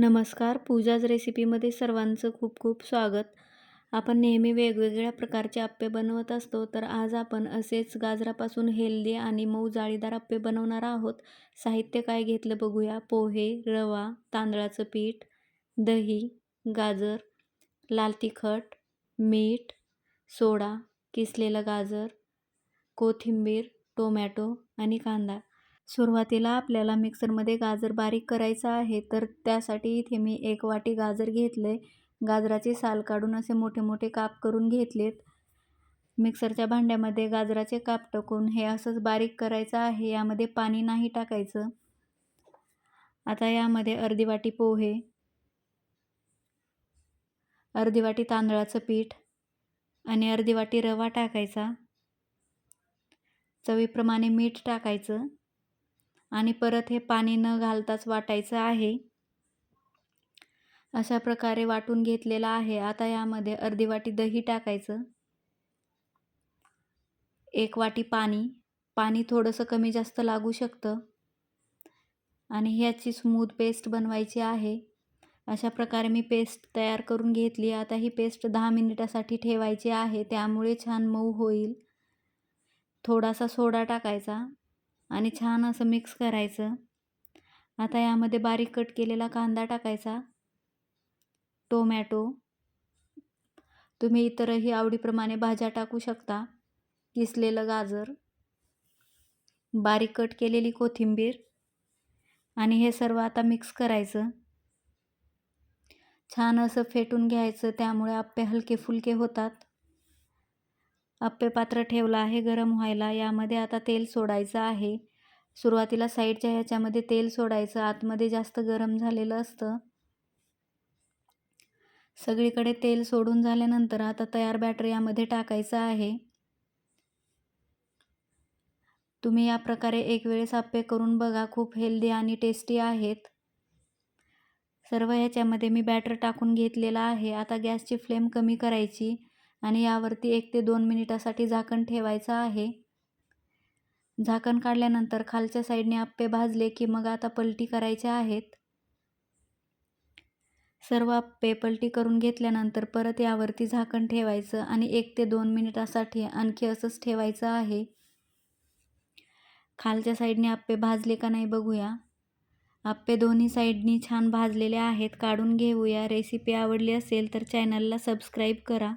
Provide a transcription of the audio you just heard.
नमस्कार. पूजाज रेसिपीमध्ये सर्वांचं खूप खूप स्वागत. आपण नेहमी वेगवेगळ्या प्रकारचे अप्पे बनवत असतो तर आज आपण असेच गाजरापासून हेल्दी आणि मऊ जाळीदार अप्पे बनवणार आहोत. साहित्य काय घेतलं बघूया. पोहे रवा तांदळाचं पीठ दही गाजर लाल तिखट मीठ सोडा किसलेलं गाजर कोथिंबीर टोमॅटो आणि कांदा. सुरुवातीला आपल्याला मिक्सरमध्ये गाजर बारीक करायचं आहे तर त्यासाठी इथे मी एक वाटी गाजर घेतलं. आहे गाजराचे साल काढून असे मोठे मोठे काप करून घेतलेत. मिक्सरच्या भांड्यामध्ये गाजराचे काप टाकून हे असंच बारीक करायचं आहे यामध्ये पाणी नाही टाकायचं. आता यामध्ये अर्धी वाटी पोहे अर्धी वाटी तांदळाचं पीठ आणि अर्धी वाटी रवा टाकायचा. चवीप्रमाणे मीठ टाकायचं. आणि परत हे पाणी न घालताच वाटायचं आहे. अशा प्रकारे वाटून घेतलेलं आहे. आता यामध्ये अर्धी वाटी दही टाकायचं. एक वाटी पाणी. पाणी थोडंसं कमी जास्त लागू शकतं. आणि ह्याची स्मूथ पेस्ट बनवायची आहे. अशा प्रकारे मी पेस्ट तयार करून घेतली. आता ही पेस्ट दहा मिनिटासाठी ठेवायची आहे. त्यामुळे छान मऊ होईल. थोडासा सोडा टाकायचा. आणि छान असं मिक्स करायचं. आता यामध्ये बारीक कट केलेला कांदा टाकायचा. टोमॅटो. तुम्ही इतरही आवडीप्रमाणे भाज्या टाकू शकता. किसलेलं गाजर. बारीक कट केलेली कोथिंबीर. आणि हे सर्व आता मिक्स करायचं. छान असं फेटून घ्यायचं. त्यामुळे आप्पे हलके फुलके होतात. अप्पेपात्र ठेवलं आहे गरम व्हायला. यामध्ये आता तेल सोडायचं आहे. सुरुवातीला साईडच्या ह्याच्यामध्ये तेल सोडायचं. आतमध्ये जास्त गरम झालेलं असतं. सगळीकडे तेल सोडून झाल्यानंतर आता तयार बॅटर यामध्ये टाकायचं आहे. तुम्ही या प्रकारे एक वेळेस आप्पे करून बघा. खूप हेल्दी आणि टेस्टी आहेत. सर्व ह्याच्यामध्ये मी बॅटर टाकून घेतलेला आहे. आता गॅसची फ्लेम कमी करायची. आणि यावरती एक ते दोन मिनिटासाठी झाकण ठेवायचं आहे. झाकण काढल्यानंतर खालच्या साईडने आप्पे भाजले की मग आता पलटी करायच्या आहेत. सर्व आप्पे पलटी करून घेतल्यानंतर परत यावरती झाकण ठेवायचं आणि एक ते दोन मिनिटासाठी आणखी असंच ठेवायचं आहे. खालच्या साईडने आप्पे भाजले का नाही बघूया. आप्पे दोन्ही साईडनी छान भाजलेले आहेत काढून घेऊया. रेसिपी आवडली असेल तर चॅनलला सबस्क्राईब करा.